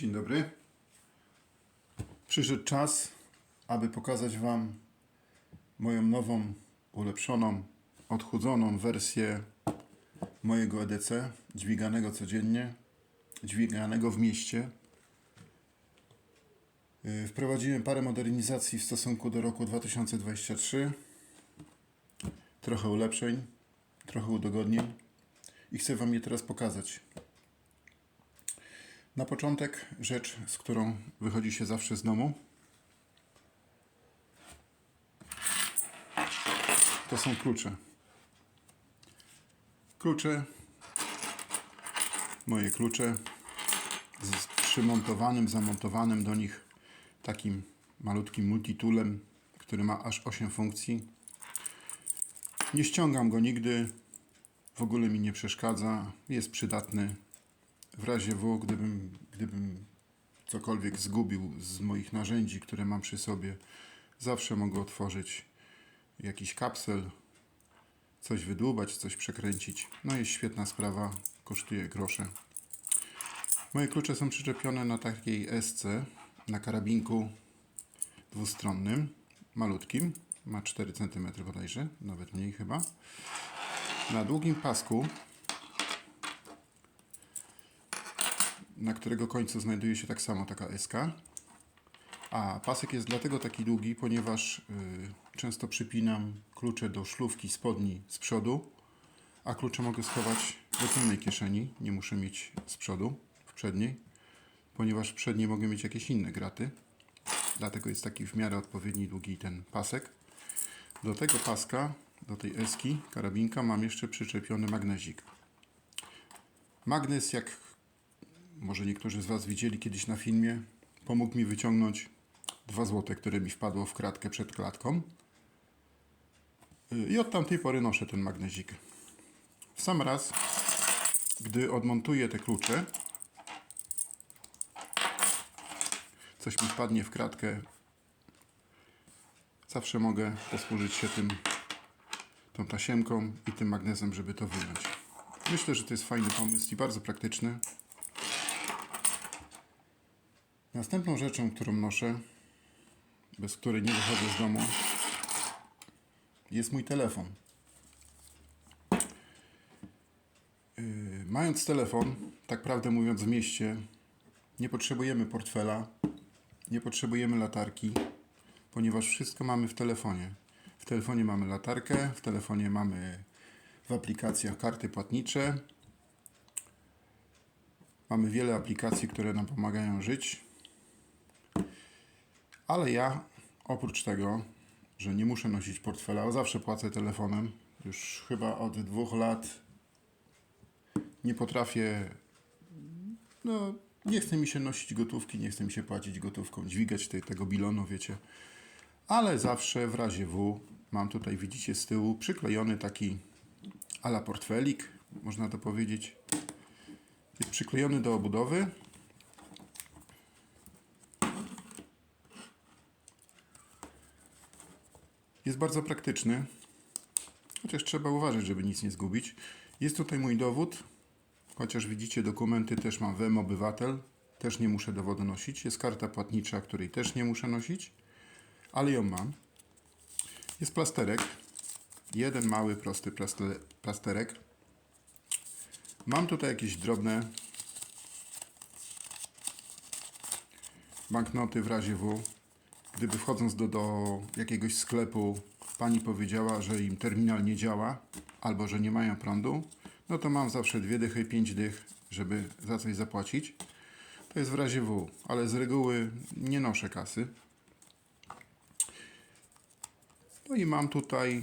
Dzień dobry. Przyszedł czas, aby pokazać Wam moją nową, ulepszoną, odchudzoną wersję mojego EDC, dźwiganego codziennie, dźwiganego w mieście. Yy, Wprowadziłem parę modernizacji w stosunku do roku 2023. Trochę ulepszeń, trochę udogodnień i chcę Wam je teraz pokazać. Na początek rzecz, z którą wychodzi się zawsze z domu. To są klucze. Klucze, moje klucze z przymontowanym, zamontowanym do nich takim malutkim multitoolem, który ma aż 8 funkcji. Nie ściągam go nigdy, w ogóle mi nie przeszkadza, jest przydatny w razie W, gdybym, gdybym cokolwiek zgubił z moich narzędzi, które mam przy sobie, zawsze mogę otworzyć jakiś kapsel, coś wydłubać, coś przekręcić. No jest świetna sprawa, kosztuje grosze. Moje klucze są przyczepione na takiej esce, na karabinku dwustronnym, malutkim, ma 4 cm bodajże, nawet mniej chyba. Na długim pasku na którego końcu znajduje się tak samo taka SK. A pasek jest dlatego taki długi, ponieważ y, często przypinam klucze do szlówki spodni z przodu, a klucze mogę schować do tylnej kieszeni, nie muszę mieć z przodu, w przedniej, ponieważ w przedniej mogę mieć jakieś inne graty. Dlatego jest taki w miarę odpowiedni długi ten pasek. Do tego paska, do tej eski, karabinka mam jeszcze przyczepiony magnezik. Magnes, jak może niektórzy z Was widzieli kiedyś na filmie, pomógł mi wyciągnąć dwa złote, które mi wpadło w kratkę przed klatką. I od tamtej pory noszę ten magnezik. W sam raz, gdy odmontuję te klucze, coś mi wpadnie w kratkę, zawsze mogę posłużyć się tym, tą tasiemką i tym magnesem, żeby to wyjąć. Myślę, że to jest fajny pomysł i bardzo praktyczny. Następną rzeczą, którą noszę, bez której nie wychodzę z domu, jest mój telefon. Yy, mając telefon, tak prawdę mówiąc w mieście, nie potrzebujemy portfela, nie potrzebujemy latarki, ponieważ wszystko mamy w telefonie. W telefonie mamy latarkę, w telefonie mamy w aplikacjach karty płatnicze. Mamy wiele aplikacji, które nam pomagają żyć. Ale ja, oprócz tego, że nie muszę nosić portfela, zawsze płacę telefonem, już chyba od dwóch lat nie potrafię, no nie chce mi się nosić gotówki, nie chce mi się płacić gotówką, dźwigać tej, tego bilonu, wiecie. Ale zawsze w razie W mam tutaj, widzicie z tyłu, przyklejony taki ala portfelik, można to powiedzieć. Jest przyklejony do obudowy. Jest bardzo praktyczny, chociaż trzeba uważać, żeby nic nie zgubić. Jest tutaj mój dowód, chociaż widzicie dokumenty też mam WM Obywatel, też nie muszę dowodu nosić. Jest karta płatnicza, której też nie muszę nosić, ale ją mam. Jest plasterek, jeden mały, prosty plaste- plasterek. Mam tutaj jakieś drobne banknoty w razie W. Gdyby wchodząc do, do jakiegoś sklepu pani powiedziała, że im terminal nie działa albo że nie mają prądu, no to mam zawsze dwie dychy, pięć dych, żeby za coś zapłacić. To jest w razie W, ale z reguły nie noszę kasy. No i mam tutaj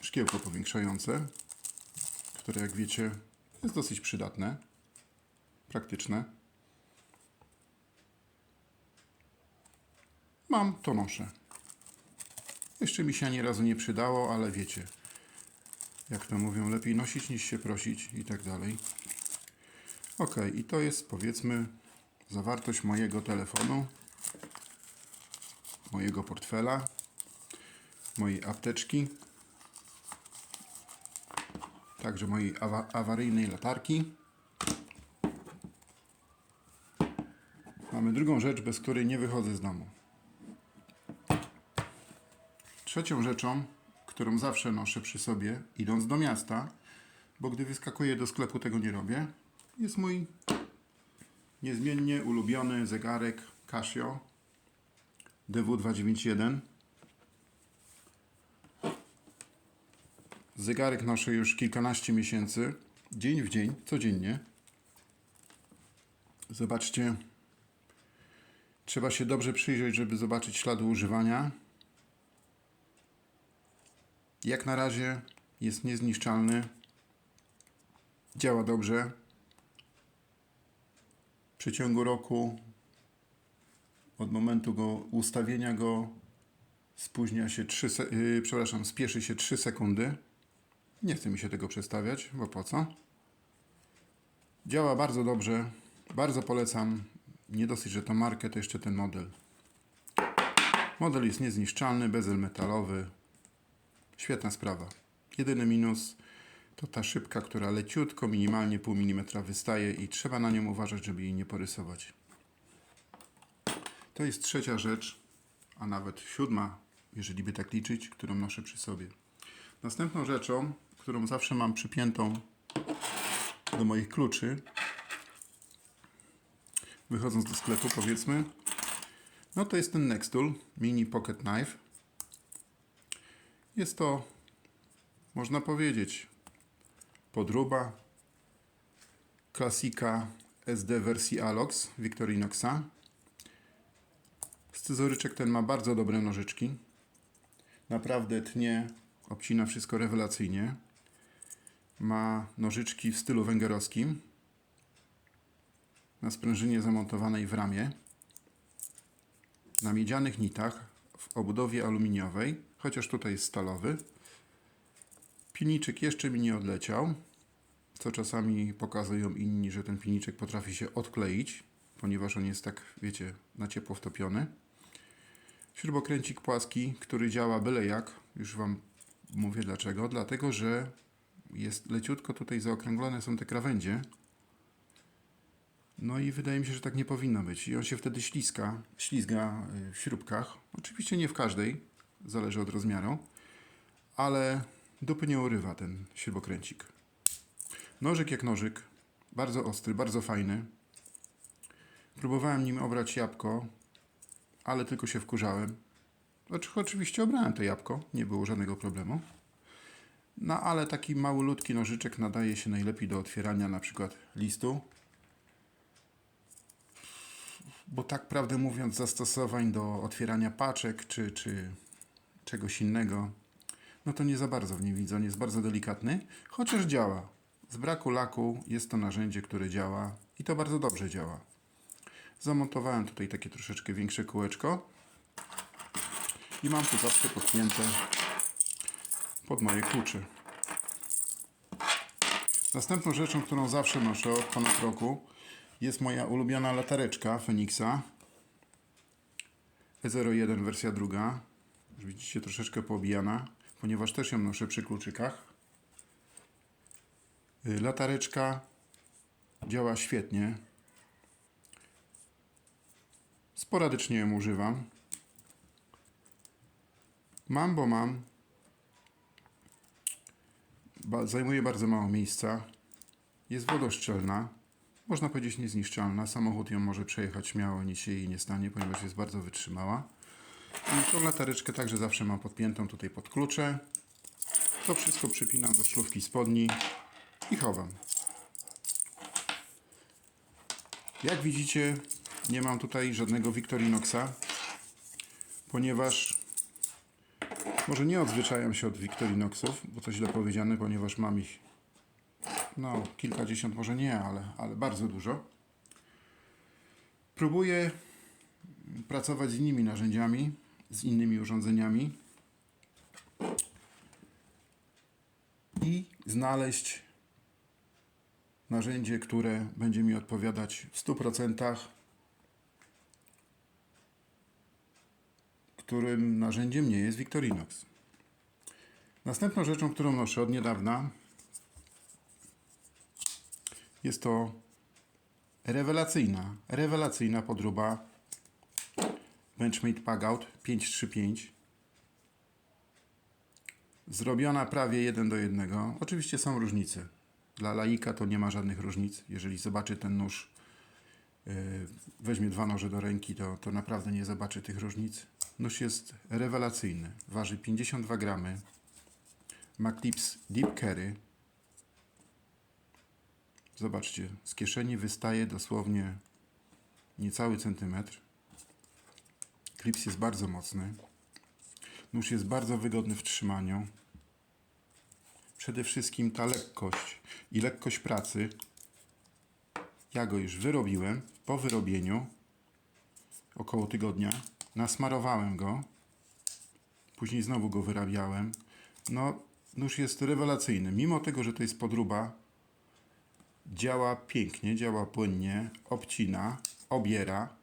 szkiełko powiększające, które jak wiecie jest dosyć przydatne, praktyczne. Mam, to noszę. Jeszcze mi się ani razu nie przydało, ale wiecie, jak to mówią, lepiej nosić niż się prosić i tak dalej. Ok, i to jest powiedzmy zawartość mojego telefonu, mojego portfela, mojej apteczki, także mojej awa awaryjnej latarki. Mamy drugą rzecz, bez której nie wychodzę z domu. Trzecią rzeczą, którą zawsze noszę przy sobie, idąc do miasta, bo gdy wyskakuję do sklepu, tego nie robię, jest mój niezmiennie ulubiony zegarek Casio DW291. Zegarek noszę już kilkanaście miesięcy, dzień w dzień, codziennie. Zobaczcie, trzeba się dobrze przyjrzeć, żeby zobaczyć ślady używania. Jak na razie jest niezniszczalny, działa dobrze. W przeciągu roku, od momentu go ustawienia go, spóźnia się 3, se- yy, przepraszam, spieszy się 3 sekundy. Nie chce mi się tego przestawiać, bo po co? Działa bardzo dobrze, bardzo polecam. Nie dosyć, że to markę, to jeszcze ten model. Model jest niezniszczalny, bezel metalowy. Świetna sprawa. Jedyny minus to ta szybka, która leciutko, minimalnie pół milimetra wystaje i trzeba na nią uważać, żeby jej nie porysować. To jest trzecia rzecz, a nawet siódma, jeżeli by tak liczyć, którą noszę przy sobie. Następną rzeczą, którą zawsze mam przypiętą do moich kluczy, wychodząc do sklepu powiedzmy, no to jest ten Nextool Mini Pocket Knife. Jest to, można powiedzieć, podróba klasika SD wersji Alox Victorinoxa. Scyzoryczek ten ma bardzo dobre nożyczki. Naprawdę tnie, obcina wszystko rewelacyjnie. Ma nożyczki w stylu węgierowskim. Na sprężynie zamontowanej w ramie. Na miedzianych nitach w obudowie aluminiowej, chociaż tutaj jest stalowy. Pilniczek jeszcze mi nie odleciał, co czasami pokazują inni, że ten pilniczek potrafi się odkleić, ponieważ on jest tak, wiecie, na ciepło wtopiony. Śrubokręcik płaski, który działa byle jak, już Wam mówię dlaczego, dlatego, że jest leciutko tutaj zaokrąglone są te krawędzie. No i wydaje mi się, że tak nie powinno być. I on się wtedy śliska, ślizga y, w śrubkach. Oczywiście nie w każdej, zależy od rozmiaru, ale dupy nie urywa ten śrubokręcik. Nożyk jak nożyk, bardzo ostry, bardzo fajny. Próbowałem nim obrać jabłko, ale tylko się wkurzałem. Znaczy, oczywiście obrałem to jabłko, nie było żadnego problemu. No ale taki małolutki nożyczek nadaje się najlepiej do otwierania na przykład listu. Bo tak prawdę mówiąc zastosowań do otwierania paczek czy, czy czegoś innego, no to nie za bardzo w nim widzę. On jest bardzo delikatny, chociaż działa. Z braku laku jest to narzędzie, które działa i to bardzo dobrze działa. Zamontowałem tutaj takie troszeczkę większe kółeczko i mam tu zawsze podpięte pod moje klucze. Następną rzeczą, którą zawsze noszę od ponad roku jest moja ulubiona latareczka Fenixa E01 wersja druga. Już widzicie troszeczkę poobijana, ponieważ też ją noszę przy kluczykach. Y, Latareczka działa świetnie. Sporadycznie ją używam. Mam, bo mam. Ba- zajmuje bardzo mało miejsca. Jest wodoszczelna. Można powiedzieć niezniszczalna. Samochód ją może przejechać śmiało, nic się jej nie stanie, ponieważ jest bardzo wytrzymała. Tą latareczkę także zawsze mam podpiętą tutaj pod klucze. To wszystko przypinam do szlufki spodni i chowam. Jak widzicie, nie mam tutaj żadnego Victorinoxa, ponieważ może nie odzwyczajam się od Victorinoxów, bo to źle powiedziane, ponieważ mam ich no kilkadziesiąt, może nie, ale, ale bardzo dużo. Próbuję pracować z innymi narzędziami, z innymi urządzeniami i znaleźć narzędzie, które będzie mi odpowiadać w 100%, którym narzędziem nie jest Victorinox. Następną rzeczą, którą noszę od niedawna, jest to Rewelacyjna, rewelacyjna podróba Benchmade Pagout 535. Zrobiona prawie jeden do jednego. Oczywiście są różnice. Dla laika to nie ma żadnych różnic. Jeżeli zobaczy ten nóż, yy, weźmie dwa noże do ręki, to, to naprawdę nie zobaczy tych różnic. Nóż jest rewelacyjny. Waży 52 gramy. Ma clips Deep Carry. Zobaczcie, z kieszeni wystaje dosłownie niecały centymetr. Klips jest bardzo mocny. Nóż jest bardzo wygodny w trzymaniu. Przede wszystkim ta lekkość i lekkość pracy. Ja go już wyrobiłem. Po wyrobieniu, około tygodnia, nasmarowałem go. Później znowu go wyrabiałem. No, nóż jest rewelacyjny. Mimo tego, że to jest podruba, działa pięknie, działa płynnie, obcina, obiera.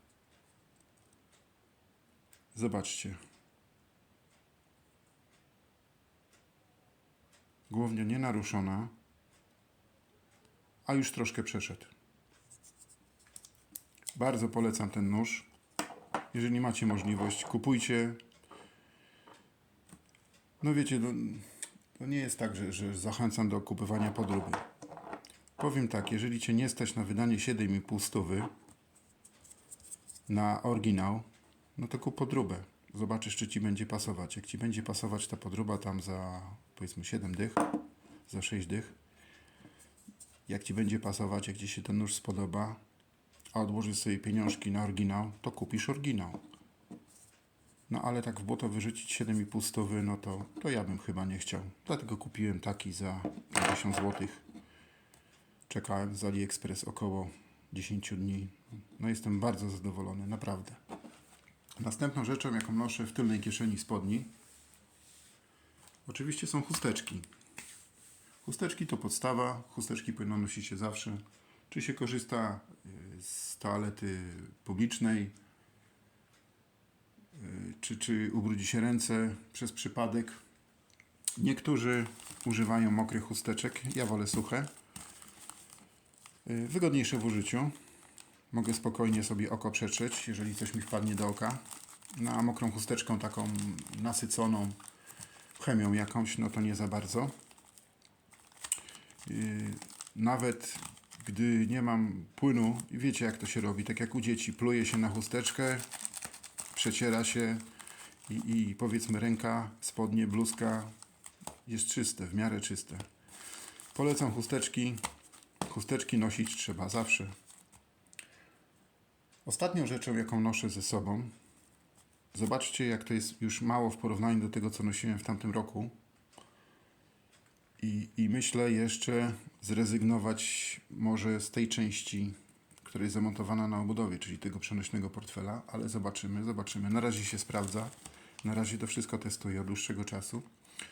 Zobaczcie. Głownia nie naruszona, a już troszkę przeszedł. Bardzo polecam ten nóż. Jeżeli macie możliwość, kupujcie. No wiecie, no, to nie jest tak, że, że zachęcam do kupowania podróby. Powiem tak, jeżeli Cię nie stać na wydanie 7,5 stówy na oryginał, no to kup podróbę. Zobaczysz, czy Ci będzie pasować. Jak Ci będzie pasować ta podróba tam za powiedzmy 7 dych, za 6 dych, jak Ci będzie pasować, jak Ci się ten nóż spodoba, a odłożysz sobie pieniążki na oryginał, to kupisz oryginał. No ale tak w błoto wyrzucić 7,5 stówy, no to, to ja bym chyba nie chciał. Dlatego kupiłem taki za 50 złotych. Czekałem z AliExpress około 10 dni. No jestem bardzo zadowolony, naprawdę. Następną rzeczą, jaką noszę w tylnej kieszeni spodni, oczywiście są chusteczki. Chusteczki to podstawa, chusteczki powinno nosić się zawsze. Czy się korzysta y, z toalety publicznej, y, czy, czy ubrudzi się ręce przez przypadek. Niektórzy używają mokrych chusteczek, ja wolę suche. Y, Wygodniejsze w użyciu. Mogę spokojnie sobie oko przetrzeć, jeżeli coś mi wpadnie do oka. No, a mokrą chusteczką taką nasyconą chemią jakąś, no to nie za bardzo. Yy, nawet gdy nie mam płynu, i wiecie jak to się robi, tak jak u dzieci, pluje się na chusteczkę, przeciera się i, i powiedzmy ręka, spodnie, bluzka jest czyste, w miarę czyste. Polecam chusteczki. Chusteczki nosić trzeba zawsze. Ostatnią rzeczą, jaką noszę ze sobą, zobaczcie, jak to jest już mało w porównaniu do tego, co nosiłem w tamtym roku. I, I myślę jeszcze zrezygnować może z tej części, która jest zamontowana na obudowie, czyli tego przenośnego portfela, ale zobaczymy, zobaczymy. Na razie się sprawdza. Na razie to wszystko testuję od dłuższego czasu.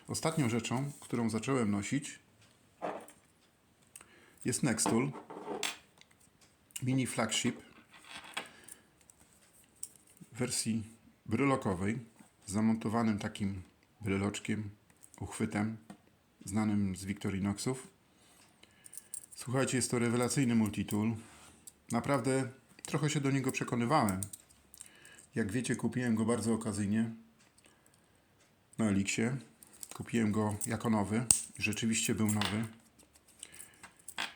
Ostatnią rzeczą, którą zacząłem nosić, jest Nextool Mini Flagship wersji brylokowej z zamontowanym takim bryloczkiem, uchwytem znanym z Victorinoxów. Słuchajcie, jest to rewelacyjny multitool. Naprawdę trochę się do niego przekonywałem. Jak wiecie, kupiłem go bardzo okazyjnie na Elixie. Kupiłem go jako nowy. Rzeczywiście był nowy.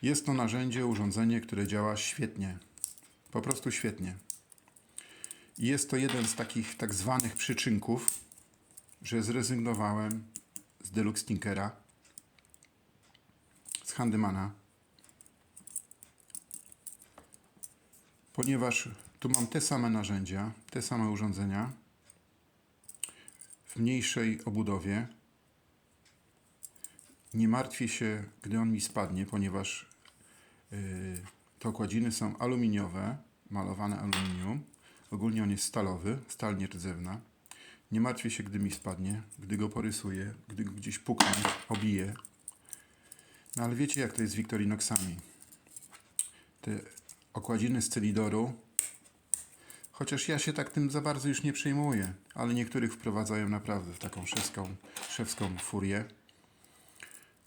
Jest to narzędzie, urządzenie, które działa świetnie. Po prostu świetnie. Jest to jeden z takich tak zwanych przyczynków, że zrezygnowałem z Deluxe Tinkera, z Handymana, ponieważ tu mam te same narzędzia, te same urządzenia w mniejszej obudowie. Nie martwię się, gdy on mi spadnie, ponieważ yy, te okładziny są aluminiowe, malowane aluminium. Ogólnie on jest stalowy, stal nierdzewna. Nie martwię się, gdy mi spadnie, gdy go porysuję, gdy go gdzieś puknę, obiję. No ale wiecie, jak to jest z Victorinoxami. Te okładziny z cylidoru, chociaż ja się tak tym za bardzo już nie przejmuję, ale niektórych wprowadzają naprawdę w taką szewską, szewską furię,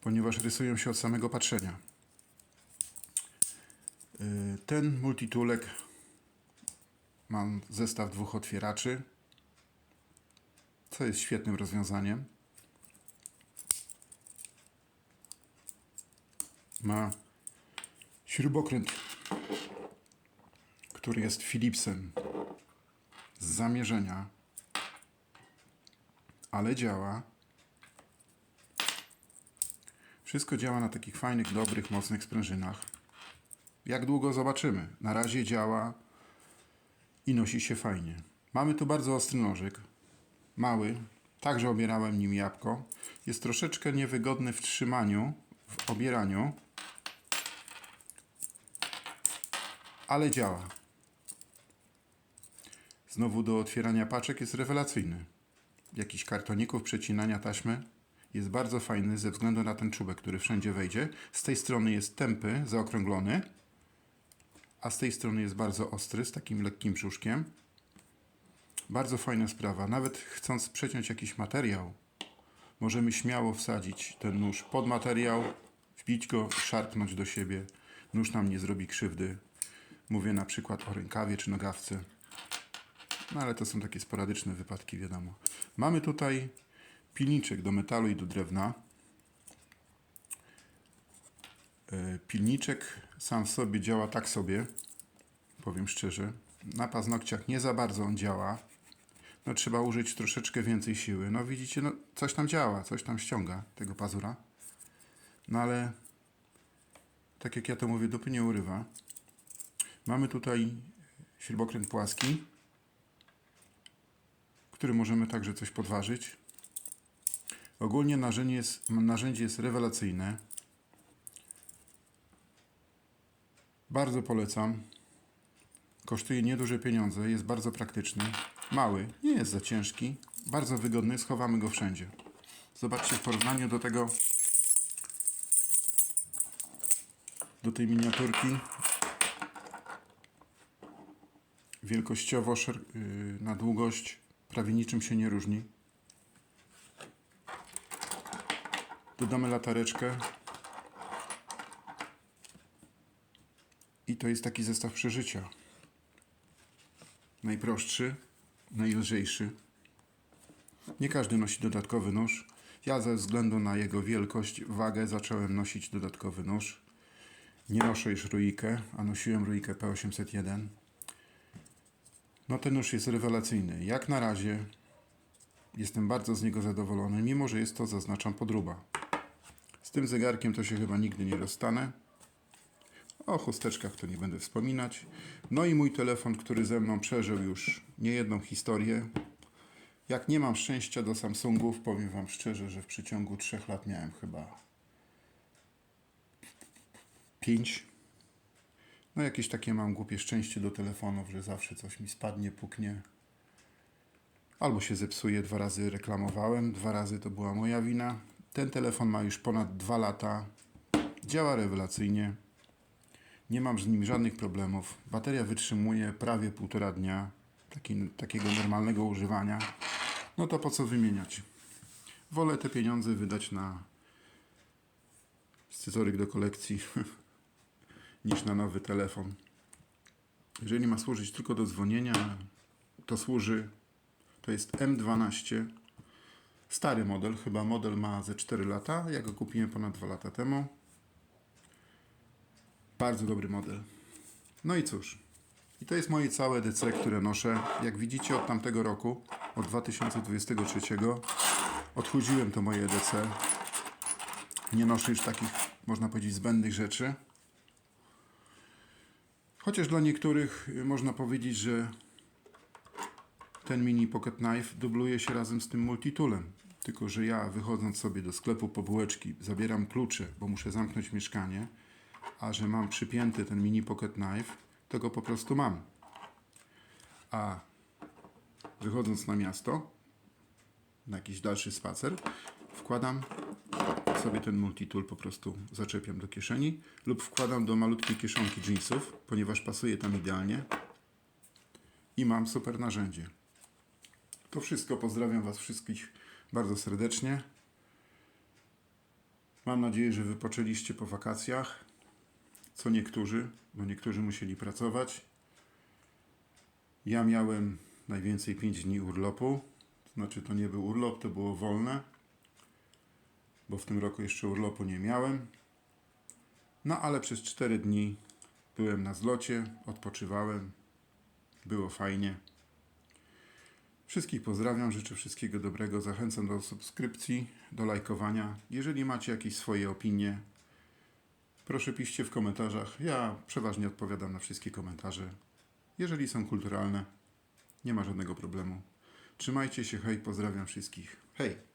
ponieważ rysują się od samego patrzenia. Y, Ten multitulek mam zestaw dwóch otwieraczy, co jest świetnym rozwiązaniem. Ma śrubokręt, który jest Philipsem z zamierzenia, ale działa. Wszystko działa na takich fajnych, dobrych, mocnych sprężynach. Jak długo zobaczymy. Na razie działa i nosi się fajnie. Mamy tu bardzo ostry nożyk. Mały. Także obierałem nim jabłko. Jest troszeczkę niewygodny w trzymaniu, w obieraniu. Ale działa. Znowu do otwierania paczek jest rewelacyjny. Jakichś kartoników, przecinania taśmy. Jest bardzo fajny ze względu na ten czubek, który wszędzie wejdzie. Z tej strony jest tępy, zaokrąglony, a z tej strony jest bardzo ostry, z takim lekkim brzuszkiem. Bardzo fajna sprawa. Nawet chcąc przeciąć jakiś materiał, możemy śmiało wsadzić ten nóż pod materiał, wbić go, szarpnąć do siebie. Nóż nam nie zrobi krzywdy. Mówię na przykład o rękawie czy nogawce. No ale to są takie sporadyczne wypadki, wiadomo. Mamy tutaj pilniczek do metalu i do drewna. E, Pilniczek sam w sobie działa tak sobie, powiem szczerze. Na paznokciach nie za bardzo on działa. No trzeba użyć troszeczkę więcej siły. No widzicie, no coś tam działa, coś tam ściąga tego pazura. No ale tak jak ja to mówię, dupy nie urywa. Mamy tutaj śrubokręt płaski, który możemy także coś podważyć. Ogólnie narzędzie jest, narzędzie jest rewelacyjne. Bardzo polecam. Kosztuje nieduże pieniądze, jest bardzo praktyczny. Mały, nie jest za ciężki, bardzo wygodny, schowamy go wszędzie. Zobaczcie w porównaniu do tego, do tej miniaturki. Wielkościowo yy, na długość prawie niczym się nie różni. Dodamy latareczkę. I to jest taki zestaw przeżycia. Najprostszy, najlżejszy. Nie każdy nosi dodatkowy nóż. Ja ze względu na jego wielkość, wagę zacząłem nosić dodatkowy nóż. Nie noszę już ruikę, a nosiłem ruikę P801. No ten nóż jest rewelacyjny. Jak na razie jestem bardzo z niego zadowolony, mimo że jest to, zaznaczam, podruba. Z tym zegarkiem to się chyba nigdy nie rozstanę. O chusteczkach to nie będę wspominać. No i mój telefon, który ze mną przeżył już niejedną historię. Jak nie mam szczęścia do Samsungów, powiem Wam szczerze, że w przeciągu 3 lat miałem chyba 5. No jakieś takie mam głupie szczęście do telefonów, że zawsze coś mi spadnie, puknie. Albo się zepsuje, dwa razy reklamowałem, dwa razy to była moja wina. Ten telefon ma już ponad 2 lata. Działa rewelacyjnie. Nie mam z nim żadnych problemów. Bateria wytrzymuje prawie półtora dnia taki, takiego normalnego używania. No to po co wymieniać? Wolę te pieniądze wydać na scyzoryk do kolekcji niż na nowy telefon. Jeżeli ma służyć tylko do dzwonienia, to służy. To jest M12. Stary model, chyba model ma ze 4 lata. Ja go kupiłem ponad 2 lata temu. Bardzo dobry model. No i cóż. I to jest moje całe DC, które noszę. Jak widzicie od tamtego roku, od 2023, odchudziłem to moje DC. Nie noszę już takich, można powiedzieć, zbędnych rzeczy. Chociaż dla niektórych y, można powiedzieć, że ten mini pocket knife dubluje się razem z tym multitoolem. Tylko, że ja wychodząc sobie do sklepu po bułeczki, zabieram klucze, bo muszę zamknąć mieszkanie, a że mam przypięty ten mini pocket knife, to go po prostu mam. A wychodząc na miasto, na jakiś dalszy spacer, wkładam sobie ten multitool po prostu zaczepiam do kieszeni lub wkładam do malutkiej kieszonki jeansów, ponieważ pasuje tam idealnie i mam super narzędzie. To wszystko. Pozdrawiam Was wszystkich bardzo serdecznie. Mam nadzieję, że wypoczęliście po wakacjach co niektórzy, bo niektórzy musieli pracować. Ja miałem najwięcej 5 dni urlopu. Znaczy, to nie był urlop, to było wolne, bo w tym roku jeszcze urlopu nie miałem. No ale przez 4 dni byłem na zlocie, odpoczywałem, było fajnie. Wszystkich pozdrawiam, życzę wszystkiego dobrego. Zachęcam do subskrypcji, do lajkowania. Jeżeli macie jakieś swoje opinie, proszę piszcie w komentarzach. Ja przeważnie odpowiadam na wszystkie komentarze. Jeżeli są kulturalne, nie ma żadnego problemu. Trzymajcie się, hej, pozdrawiam wszystkich. Hej!